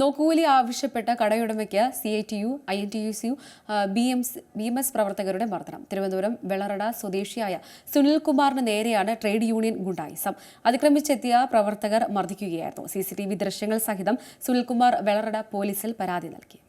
നോക്കുകൂലി ആവശ്യപ്പെട്ട കടയുടമയ്ക്ക് C I T U I N T U C U B M B M S പ്രവർത്തകരുടെ മർദ്ദനം. തിരുവനന്തപുരം വെളറട സ്വദേശിയായ സുനിൽകുമാറിന് നേരെയാണ് ട്രേഡ് യൂണിയൻ ഗുണ്ടായിസം. അതിക്രമിച്ചെത്തിയ പ്രവർത്തകർ മർദ്ദിക്കുകയായിരുന്നു. സി സി ടി വി ദൃശ്യങ്ങൾ സഹിതം സുനിൽകുമാർ വെളറട പോലീസിൽ പരാതി നൽകി.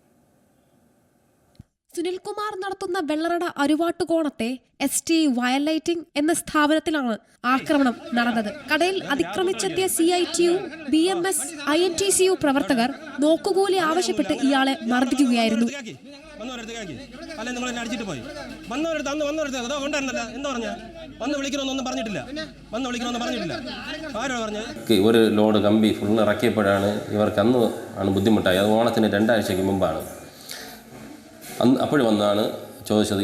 സുനിൽകുമാർ നടത്തുന്ന വെള്ളറട അരുവാട്ടുകോണത്തെ എസ് ടി വയലൈറ്റിംഗ് എന്ന സ്ഥാപനത്തിലാണ് ആക്രമണം നടന്നത്. കടയിൽ അതിക്രമിച്ചെത്തിയ C I T U B M S I N T U C പ്രവർത്തകർ നോക്കുകൂലി ആവശ്യപ്പെട്ട് ഇയാളെ മർദ്ദിക്കുകയായിരുന്നു. അല്ലെ നിങ്ങൾ എന്നെ അടിച്ചിട്ട് പോയി. വന്നവരടുത്ത് അന്ന് വന്നവരടുത്ത് അതോ ഉണ്ടായിരുന്നല്ല എന്താ പറഞ്ഞ? വന്ന് വിളിക്കണമെന്നൊന്നും പറഞ്ഞിട്ടില്ല. വന്ന് വിളിക്കണമെന്ന് പറഞ്ഞിട്ടില്ല. ആരോ പറഞ്ഞത് ഒരു ലോഡ് കമ്പി ഫുൾ ഇറക്കിയപ്പോഴാണ് ഇവർക്ക് അന്ന് ആണ് ബുദ്ധിമുട്ടായി. അത് ഓണത്തിന് രണ്ടാഴ്ചയ്ക്ക് മുമ്പാണ്. അന്ന് അപ്പോഴും വന്നാണ് ചോദിച്ചത്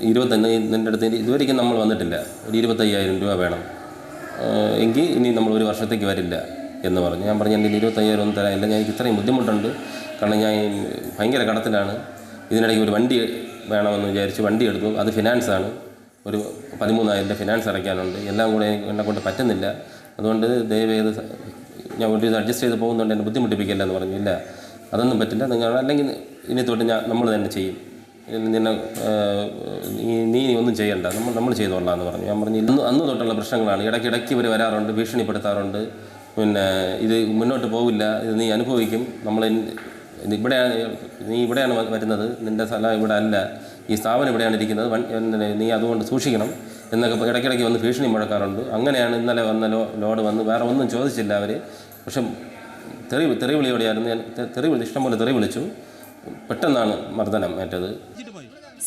ഇരുപത്തഞ്ച് നിന്റെ അടുത്ത് ഇതുവരെയ്ക്കും നമ്മൾ വന്നിട്ടില്ല. ഒരു ഇരുപത്തയ്യായിരം രൂപ വേണം. എങ്കിൽ ഇനി നമ്മൾ ഒരു വർഷത്തേക്ക് വരില്ല. എന്ന് പറഞ്ഞു. ഞാൻ പറഞ്ഞു എന്റെ ഇരുപത്തയ്യായിരം ഒന്നും തരാം ഇല്ല. ഞാൻ എനിക്ക് ഇത്രയും ബുദ്ധിമുട്ടുണ്ട്. കാരണം ഞാൻ ഭയങ്കര കടത്തിലാണ്. ഇതിനിടയ്ക്ക് ഒരു വണ്ടി വേണമെന്ന് വിചാരിച്ച് വണ്ടി എടുത്തു. അത് ഫിനാൻസാണ് ഒരു പതിമൂന്നായിരം ഫിനാൻസ് അടയ്ക്കാനുണ്ട്. എല്ലാം കൂടെ എന്നെ കൊണ്ട് പറ്റുന്നില്ല. അതുകൊണ്ട് ദയവേത് ഞാൻ ഒരു അഡ്ജസ്റ്റ് ചെയ്ത് പോകുന്നുണ്ട്. എന്നെ ബുദ്ധിമുട്ടിപ്പിക്കില്ല എന്ന് പറഞ്ഞു. ഇല്ല. അതൊന്നും പറ്റില്ല. നിങ്ങൾ അല്ലെങ്കിൽ ഇനി തൊട്ട് ഞാൻ നമ്മൾ തന്നെ ചെയ്യും. നിന്നെ നീ നീ ഒന്നും ചെയ്യണ്ട. നമ്മൾ നമ്മൾ ചെയ്തോളാം എന്ന് പറഞ്ഞു. ഞാൻ പറഞ്ഞു ഇന്ന് അന്ന് തൊട്ടുള്ള പ്രശ്നങ്ങളാണ്. ഇടയ്ക്കിടയ്ക്ക് ഇവർ വരാറുണ്ട് ഭീഷണിപ്പെടുത്താറുണ്ട്. പിന്നെ ഇത് മുന്നോട്ട് പോവില്ല. ഇത് നീ അനുഭവിക്കും. നമ്മൾ ഇവിടെയാണ് ഇവിടെ നീ ഇവിടെയാണ് വരുന്നത്. നിന്റെ സ്ഥലം ഇവിടെ അല്ല. ഈ സ്ഥാപനം ഇവിടെയാണ് ഇരിക്കുന്നത്. നീ അതുകൊണ്ട് സൂക്ഷിക്കണം എന്നൊക്കെ ഇടയ്ക്കിടയ്ക്ക് വന്ന് ഭീഷണി മുഴക്കാറുണ്ട്. അങ്ങനെയാണ് ഇന്നലെ വന്ന ലോഡ് വന്ന് വേറെ ഒന്നും ചോദിച്ചില്ല അവർ പക്ഷെ തെറി തെറി വിളിയോടെയായിരുന്നു ഞാൻ തെറി വിളി ഇഷ്ടംപോലെ തെറി വിളിച്ചു. പെട്ടെന്നാണ് മർദ്ദനം ഏറ്റത്.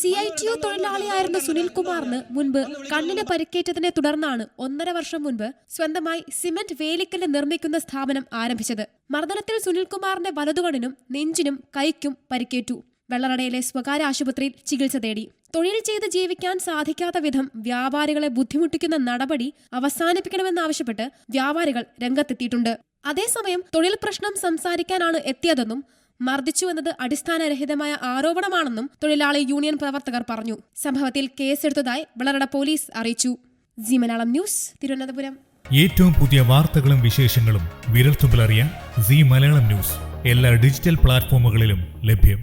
സി ഐ ടി യു തൊഴിലാളിയായിരുന്ന സുനിൽകുമാറിന് മുൻപ് കണ്ണിന് പരിക്കേറ്റതിനെ തുടർന്നാണ് ഒന്നര വർഷം മുൻപ് സ്വന്തമായി സിമന്റ് വേലിക്കല്ല് നിർമ്മിക്കുന്ന സ്ഥാപനം ആരംഭിച്ചത്. മർദ്ദനത്തിൽ സുനിൽകുമാറിന്റെ വലതുകണ്ണിനും നെഞ്ചിനും കൈക്കും പരിക്കേറ്റു. വെള്ളറടയിലെ സ്വകാര്യ ആശുപത്രിയിൽ ചികിത്സ തേടി. തൊഴിൽ ചെയ്ത് ജീവിക്കാൻ സാധിക്കാത്ത വിധം വ്യാപാരികളെ ബുദ്ധിമുട്ടിക്കുന്ന നടപടി അവസാനിപ്പിക്കണമെന്നാവശ്യപ്പെട്ട് വ്യാപാരികൾ രംഗത്തെത്തിയിട്ടുണ്ട്. അതേസമയം തൊഴിൽ പ്രശ്നം സംസാരിക്കാനാണ് എത്തിയതെന്നും മർദ്ദിച്ചു എന്നത് അടിസ്ഥാനരഹിതമായ ആരോപണമാണെന്നും തൊഴിലാളി യൂണിയൻ പ്രവർത്തകർ പറഞ്ഞു. സംഭവത്തിൽ കേസെടുത്തതായി വിളറട പോലീസ് അറിയിച്ചു. Zee Malayalam news Thiruvananthapuram. ഏറ്റവും പുതിയ വാർത്തകളും വിശേഷങ്ങളും വിരൽത്തുമ്പിലറിയാൻ സി മലയാളം ന്യൂസ്. എല്ലാ ഡിജിറ്റൽ പ്ലാറ്റ്ഫോമുകളിലും ലഭ്യം.